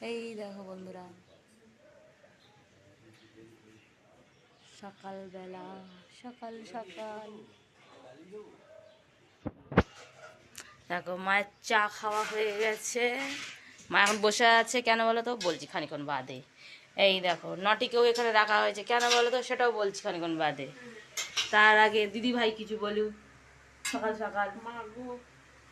এই দেখো বন্ধুরা, সকালবেলা, সকাল সকাল। দেখো, মায়ের চা খাওয়া হয়ে গেছে। মা এখন বসে আছে, কেন বলো তো? বলছি খানিক্ষণ বাদে। এই দেখো, নটিকেও এখানে রাখা হয়েছে, কেন বলো তো? সেটাও বলছি খানিক্ষণ বাদে। তার আগে দিদি ভাই কিছু বলুক। সকাল সকাল।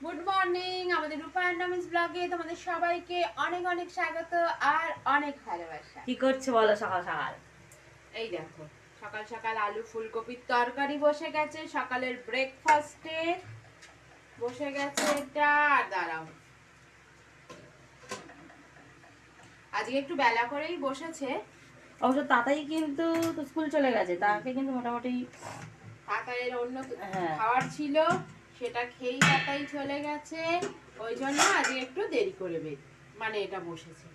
গুড মর্নিং আমাদের রূপায়ণ নামিজ ব্লগে তোমাদের সবাইকে অনেক অনেক স্বাগত আর অনেক ভালোবাসা। কি করছে বলো সকাল সকাল? এই দেখো সকাল সকাল আলু ফুলকপির তরকারি বসে গেছে সকালের ব্রেকফাস্টে বসে গেছে এটা আর দাঁড়াও। আজকে একটু বেলা করেই বসেছে। অবশ্য তাতাই কিন্তু স্কুল চলে গেছে তাকে কিন্তু মোটামুটি তাতাইয়ের অন্য হ্যাঁ। খাবার ছিল। সেটা খেয়েই তাতাই চলে গেছে। ওই জন্য আজকে একটু দেরি করে বের মানে এটা বসেছে।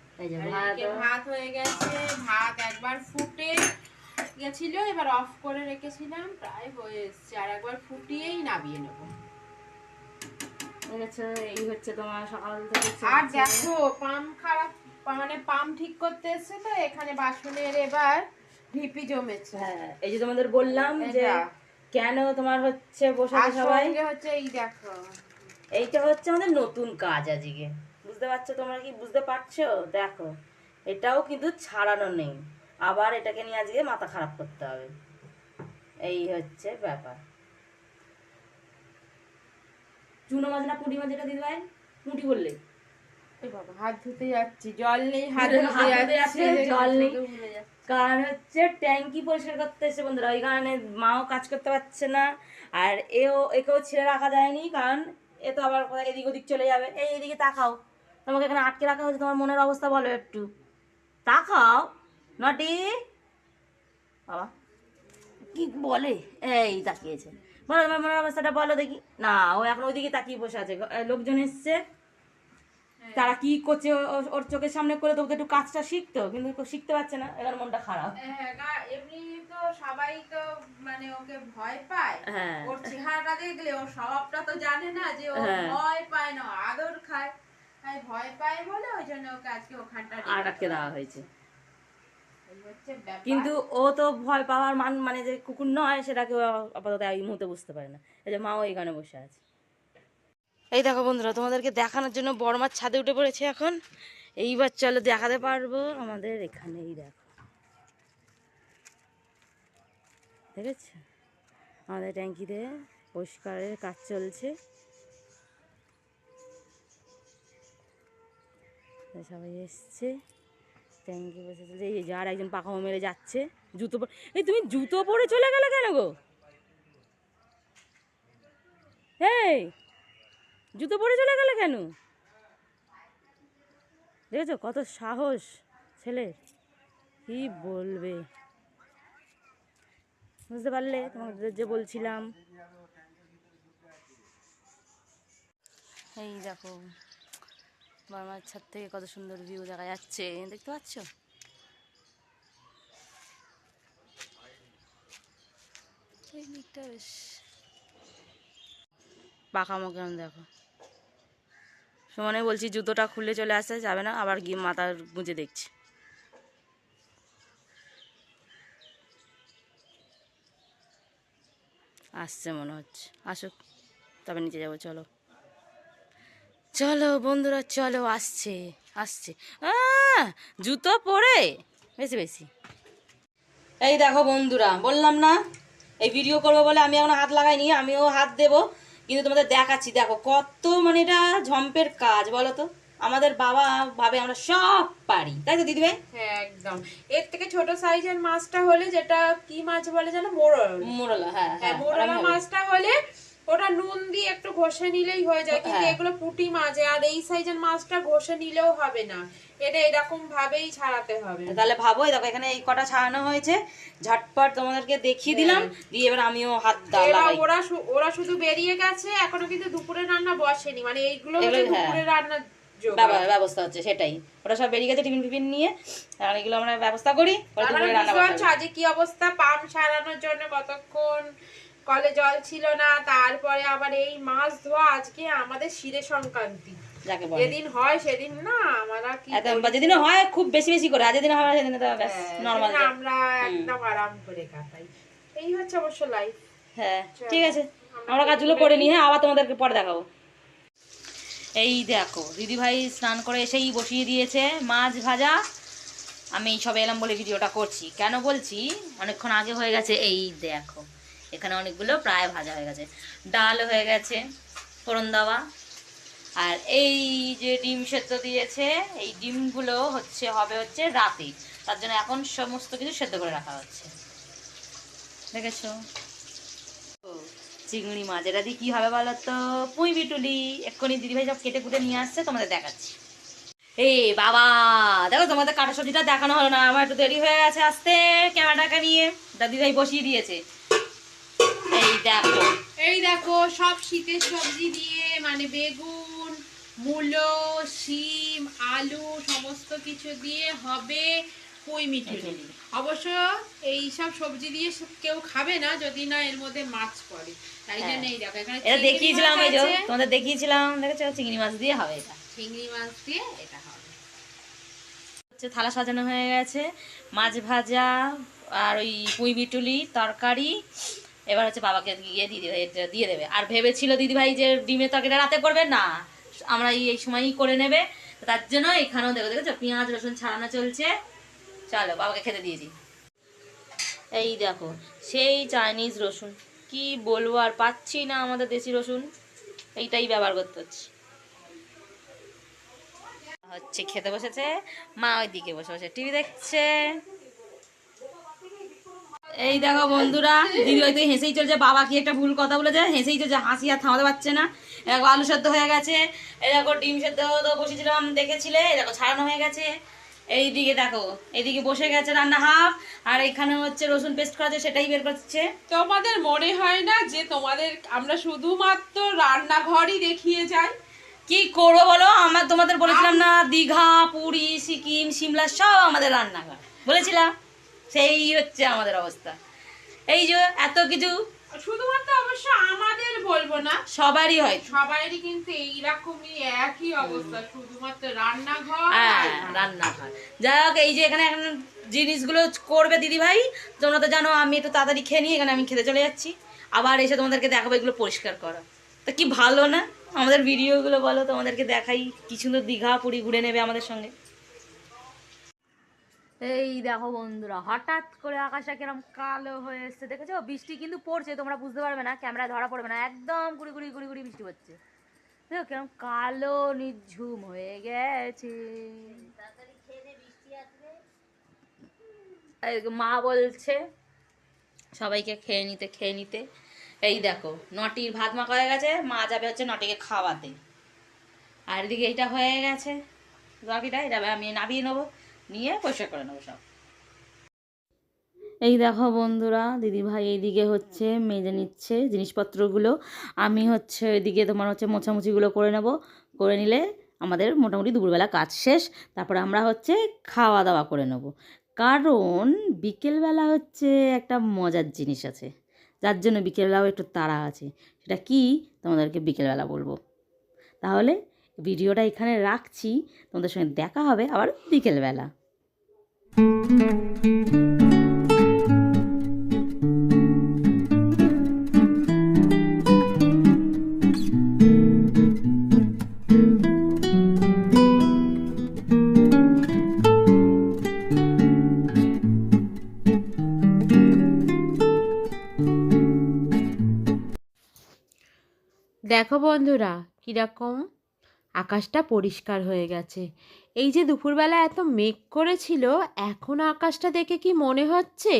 ভাত হয়ে গেছে। ভাত একবার ফুটে গেছিল এবার অফ করে রেখেছিলাম। প্রায় হয়ে এসছে। আর একবার ফুটিয়েই নামিয়ে নেব। এই হচ্ছে তোমার সকাল থেকে আর দেখো পাম্প খারাপ মানে পাম্প ঠিক করতে এসছে তো এখানে বাসনের এবার ঢিপি জমেছে। হ্যাঁ এই যে তোমাদের বললাম যে। কেন তোমার হচ্ছে বসে আছে সবাই? হচ্ছে এই দেখো। এইটা হচ্ছে আমাদের নতুন কাজ আজকে। বুঝতে পারছ তোমরা কি? বুঝতে পারছ? দেখো এটাও কিন্তু ছাড়ানো নেই। আবার এটাকে নিয়ে আজকে মাথা খারাপ করতে হবে। এই হচ্ছে ব্যাপার। চুনো মাছ না পুঁটি মাছ যেটা দিদি ভাই পুঁটি বললে। এই বাবা হাত ধুতে যাচ্ছি জল নেই হাত ধুতে যাচ্ছে, জল নেই। কারণ হচ্ছে ট্যাঙ্কি পরিষ্কার করতে এসেছে বন্ধুরা, ওই কারণে মাও কাজ করতে পারছে না। আর এও, একেও ছেড়ে রাখা যায়নি, কারণ এ তো আবার এদিক ওদিক চলে যাবে। এই এদিকে তাকাও তোমাকে এখানে আটকে রাখা হয়েছে, তোমার মনের অবস্থা বলো একটু। তাকাও নটি। বাবা, কি বলে? এই তাকিয়েছে। বলো তোমার মনের অবস্থাটা বলো দেখি। না, ও এখন ওইদিকে তাকিয়ে বসে আছে। লোকজন এসছে। তারা কি করছে ওর চোখের সামনে করে তো একটু কাজটা শিখতো কিন্তু শিখতে পারছে না এবার মনটা খারাপ। হ্যাঁ, এমনি তো সবাই তো মানে ওকে ভয় পায়। হ্যাঁ। ওর চেহারাটা দেখলে ওর স্বভাবটা তো জানে না যে ও হ্যাঁ। ভয় পায় না আদর খায়। তাই ভয় পায় বলে ওই জন্য ওকে আজকে ওখানটা আটকে দেওয়া হয়েছে। কিন্তু ও তো ভয় পাওয়ার মান মানে যে কুকুর নয় সেটাকে আপাতত এই মুহূর্তে বুঝতে পারে না। এই যে মাও এইখানে বসে আছে। এই দেখো বন্ধুরা, তোমাদেরকে দেখানোর জন্য বড় মাছ ছাদে উঠে পড়েছে এখন। এইবার চলো দেখাতে পারব আমাদের এখানেই দেখো। দেখেছ? আমাদের ট্যাঙ্কিতে পরিষ্কারের কাজ চলছে। সবাই এসছে, ট্যাঙ্কি বসে চলছে এই যে আর একজন পাকামো মেরে যাচ্ছে, জুতো এই তুমি জুতো পরে চলে গেলে কেন গো? এই জুতো পরে চলে গেলে কেন? দেখেছ কত সাহস, ছেলে? কি বলবে? বুঝতে পারলে? তোমাদের যে বলছিলাম। এই দেখো বার্মার ছাদ থেকে কত সুন্দর ভিউ দেখা যাচ্ছে। দেখতে পাচ্ছ? পাকামো কেমন দেখো? সমানে বলছি, জুতোটা খুলে চলে আসে যাবে না, আবার গিয়ে মাথা গুঁজে দেখছি। আসছে মনে হচ্ছে। আসুক, তবে নিচে যাব, চলো। চলো বন্ধুরা, চলো, আসছে আসছে। জুতো পরে? বেশি বেশি। এই দেখো বন্ধুরা, বললাম না, এই ভিডিও করব বলে আমি এখন হাত লাগাইনি, আমিও হাত দেব। কিন্তু তোমাদের দেখাচ্ছি দেখো কত মানে এটা ঝম্পের কাজ বলো তো। আমাদের বাবা ভাবে আমরা সব পারি তাই তো দিদিভাই? হ্যাঁ একদম। এর থেকে ছোট সাইজের মাছটা হলে যেটা কি মাছ বলে যেন? মোরল। মোরলা হ্যাঁ হ্যাঁ হ্যাঁ মোরলা মাছটা হলে ওটা নুন দিয়ে একটু ঘষে নিলেই হয়ে যায় কিন্তু হ্যাঁ। এগুলো পুঁটি মাছ আর এই সাইজের মাছটা ঘষে নিলেও হবে না। এটা এরকম ভাবেই ছাড়াতে হবে। তাহলে ভাবো দেখো এখানে এই কটা ছাড়ানো হয়েছে। ঝটপট তোমাদেরকে দেখিয়ে দিলাম দিয়ে এবার আমিও হাত লাগাই। ওরা ওরা শুধু বেরিয়ে গেছে এখনও কিন্তু দুপুরের রান্না বসেনি। মানে এইগুলো হ্যাঁ। দুপুরের রান্না ব্যবস্থা হচ্ছে সেটাই। ওরা সব বেরিয়ে গেছে টিফিন ফিফিন নিয়ে। আর এগুলো আমরা ব্যবস্থা করি দুপুরে। আজকে কি অবস্থা পাম্প সারানোর জন্য কতক্ষণ? কলে জল ছিল না তারপরে আবার এই মাছ ধোয়া আজকে আমাদের শিরে সংক্রান্তি। যেদিন হয় সেদিন না আমরা কি যেদিন হয় খুব বেশি বেশি করে আর যেদিন হয় সেদিন হ্যাঁ, নর্মাল আমরা একদম আরাম করে কাটাই। এই হচ্ছে অবশ্য লাইফ হ্যাঁ ঠিক আছে। আমরা কাজগুলো করে নিই হ্যাঁ আবার তোমাদেরকে পরে দেখাবো। এই দেখো দিদিভাই স্নান করে এসেই বসিয়ে দিয়েছে মাছ ভাজা। আমি সবে এলাম বলে ভিডিওটা করছি। কেন বলছি? অনেকক্ষণ আগে হয়ে গেছে এই দেখো। এখানে অনেকগুলো প্রায় ভাজা হয়ে গেছে। ডাল হয়ে গেছে, ফোড়ন দেওয়া। আর এই যে ডিম সেদ্ধ দিয়েছে, এই ডিমগুলো হচ্ছে, হবে হচ্ছে রাতে। তার জন্য এখন সমস্ত কিছু সেদ্ধ করে রাখা হচ্ছে। দেখেছ? চিংড়ি মাছ, এটা দিয়ে কি হবে বলো তো? পুঁই বিটুলি, এক্ষুনি দিদিভাই সব কেটে কুটে নিয়ে আসছে, তোমাদের দেখাচ্ছি। এ বাবা, দেখো তোমাদের কাটা সবজিটা দেখানো হলো না, আমার একটু দেরি হয়ে গেছে আসতে, ক্যামেরাটাকে নিয়ে। দাদিভাই বসিয়ে দিয়েছে। দেখো। এই দেখো সব শীতের সবজি দিয়ে মানে বেগুন মূলো শিম আলু সমস্ত কিছু দিয়ে হবে পুঁই মিঠুরি অবশ্য এই সব সবজি দিয়ে কেউ খাবে না যদি না এর মধ্যে মাছ পড়ে। তাই হ্যাঁ। জন্য এই দেখো এখানে এটা দেখিয়েছিলাম এই যে তোমাদের দেখিয়েছিলাম দেখেছ? চিংড়ি মাছ দিয়ে হবে এটা। চিংড়ি মাছ দিয়ে এটা হবে। হচ্ছে থালা সাজানো হয়ে গেছে। মাছ ভাজা আর ওই পুঁই বিটুলি তরকারি এবার হচ্ছে বাবাকে গিয়ে দিদি এটা দিয়ে দেবে। আর ভেবেছিল দিদিভাই যে ডিমের তরকারিটা রাতে করবে? না। আমরা এই সময়ই করে নেবে। তার জন্য এখানেও দেখো, দেখেছ? পেঁয়াজ, রসুন ছাড়ানো চলছে। চলো, বাবাকে খেতে দিয়েছি এই দেখো, সেই চাইনিজ রসুন। কি বলব আর পাচ্ছি না আমাদের দেশি রসুন। এইটাই ব্যবহার করতে হচ্ছে। হচ্ছে, খেতে বসেছে। মা ওই দিকে বসে বসে। টিভি দেখছে। এই দেখো বন্ধুরা দিদি হয়তো হেসেই চলছে বাবা কি একটা ভুল কথা বলেছে হেসেই চলছে হাসি আর থামাতে পারছে না। দেখো আলু সেদ্ধ হয়ে গেছে এই দেখো ডিম সেদ্ধ তো বসেছিলাম দেখেছিলে? এই দেখো ছাড়ানো হয়ে গেছে। এইদিকে দেখো এইদিকে বসে গেছে রান্না হাফ আর এখানে হচ্ছে রসুন পেস্ট করা সেটাই বের করছে। তোমাদের মনে হয় না যে তোমাদের আমরা শুধুমাত্র রান্নাঘরই দেখিয়ে যাই? কি করব বলো? আমার তোমাদের বলেছিলাম না দীঘা পুরী সিকিম সিমলা সব আমাদের রান্নাঘর। বলেছিলাম। সেই হচ্ছে আমাদের অবস্থা। এই যে এত কিছু শুধুমাত্র অবশ্য আমাদের বলব না সবারই হয়। সবাইরই কিন্তু এইরকমই একই অবস্থা শুধুমাত্র রান্নাঘর হ্যাঁ রান্নাঘর। যাই হোক এই যে এখানে এখন জিনিসগুলো করবে দিদি ভাই তোমরা তো জানো আমি একটু তাড়াতাড়ি খেয়ে নিই এখানে আমি খেতে চলে যাচ্ছি। আবার এসে তোমাদেরকে দেখাবো এগুলো পরিষ্কার করা। তা কি ভালো না? আমাদের ভিডিওগুলো বলো তোমাদেরকে দেখাই। কি সুন্দর দীঘা পুরী ঘুরে নেবে আমাদের সঙ্গে। এই দেখো বন্ধুরা, হঠাৎ করে আকাশটা কিরম কালো হয়ে এসছে। দেখেছ? বৃষ্টি কিন্তু পড়ছে, তোমরা বুঝতে পারবে না, ক্যামেরায় ধরা পড়বে না। একদম গুড়ি গুড়ি গুড়ি গুড়ি বৃষ্টি পড়ছে দেখো কিরম কালো, নিঝুম হয়ে গেছে। মা বলছে, সবাইকে খেয়ে নিতে খেয়ে নিতে। এই দেখো, নটির ভাত মাখা হয়ে গেছে, মা যাবে হচ্ছে নটিকে খাওয়াতে। আর এদিকে এইটা হয়ে গেছে। বাকিটা এটা আমি নামিয়ে নেব। নিয়ে পরিষ্কার করে নেব সব। এই দেখো বন্ধুরা, দিদিভাই এইদিকে হচ্ছে মেজে নিচ্ছে জিনিসপত্রগুলো। আমি হচ্ছে এদিকে তোমার হচ্ছে মোছামুছিগুলো করে নেব। করে নিলে আমাদের মোটামুটি দুপুরবেলা কাজ শেষ, তারপরে আমরা হচ্ছে খাওয়া দাওয়া করে নেব। কারণ বিকেলবেলা হচ্ছে একটা মজার জিনিস আছে, যার জন্য বিকেলবেলাও একটু তাড়া আছে। সেটা কি? তোমাদেরকে বিকেলবেলা বলব। তাহলে ভিডিওটা এখানে রাখছি, তোমাদের সঙ্গে দেখা হবে আবার বিকেলবেলা। দেখো বন্ধুরা, কীরকম? আকাশটা পরিষ্কার হয়ে গেছে। এই যে দুপুরবেলা এত মেঘ করেছিল, এখন আকাশটা দেখে কি মনে হচ্ছে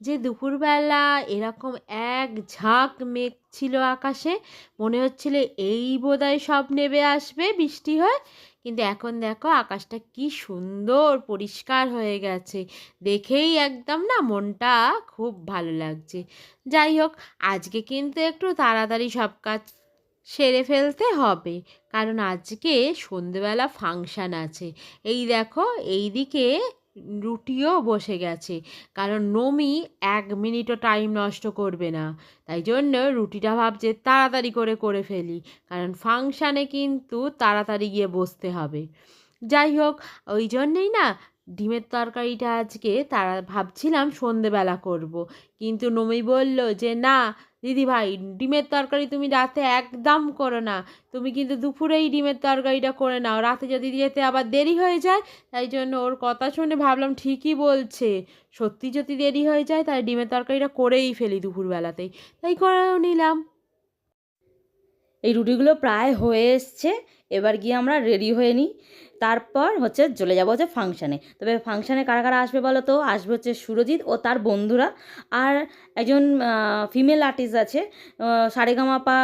যে দুপুরবেলা এরকম এক ঝাঁক মেঘ ছিল আকাশে? মনে হচ্ছিল এই বোধহয় সব নেবে আসবে বৃষ্টি হয়। কিন্তু এখন দেখো আকাশটা কি সুন্দর, পরিষ্কার হয়ে গেছে। দেখেই একদম না মনটা খুব ভালো লাগছে। যাই হোক, আজকে কিন্তু একটু তাড়াতাড়ি সব কাজ সেরে ফেলতে হবে। কারণ আজকে সন্ধেবেলা ফাংশান আছে। এই দেখো এই দিকে রুটিও বসে গেছে। কারণ নমি এক মিনিটও টাইম নষ্ট করবে না। তাই জন্য রুটিটা ভাবছে তাড়াতাড়ি করে করে ফেলি। কারণ ফাংশানে কিন্তু তাড়াতাড়ি গিয়ে বসতে হবে। যাই হোক, ওই জন্যেই না ডিমের তরকারিটা আজকে তারা ভাবছিলাম সন্ধেবেলা করব। কিন্তু নমি বলল যে, না দিদি ভাই ডিমের তরকারি তুমি রাতে একদম করো না। তুমি কিন্তু দুপুরেই ডিমের তরকারিটা করে নাও। রাতে যদি যেতে আবার দেরি হয়ে যায়, তাই জন্য ওর কথা শুনে ভাবলাম ঠিকই বলছে। সত্যি যদি দেরি হয়ে যায় তাই ডিমের তরকারিটা করেই ফেলি দুপুরবেলাতেই। তাই করেও নিলাম। এই রুটিগুলো প্রায় হয়ে এসছে। এবার গিয়ে আমরা রেডি হয়ে নিই। তারপর হচ্ছে চলে যাব হচ্ছে ফাংশানে তবে ফাংশানে কারা কারা আসবে বলো তো? আসবে হচ্ছে সুরজিৎ ও তার বন্ধুরা। আর একজন ফিমেল আর্টিস্ট আছে সারেগামাপা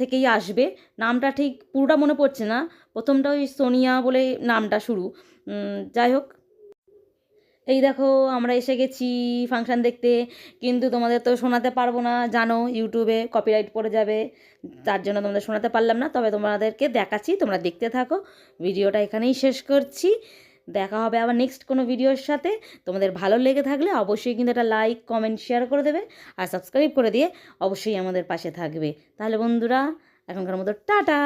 থেকেই আসবে। নামটা ঠিক পুরোটা মনে পড়ছে না। প্রথমটা ওই সোনিয়া বলে নামটা শুরু। যাই হোক এই দেখো, আমরা এসে গেছি ফাংশন দেখতে। কিন্তু তোমাদের তো শোনাতে পারব না, জানো ইউটিউবে কপিরাইট পড়ে যাবে। তার জন্য তোমাদের শোনাতে পারলাম না, তবে তোমাদেরকে দেখাচ্ছি, তোমরা দেখতে থাকো। ভিডিওটা এখানেই শেষ করছি। দেখা হবে আবার নেক্সট কোনো ভিডিওর সাথে। তোমাদের ভালো লেগে থাকলে অবশ্যই কিন্তু একটা লাইক কমেন্ট শেয়ার করে দেবে। আর সাবস্ক্রাইব করে দিয়ে অবশ্যই আমাদের পাশে থাকবে। তাহলে বন্ধুরা, এখনকার মতো টাটা!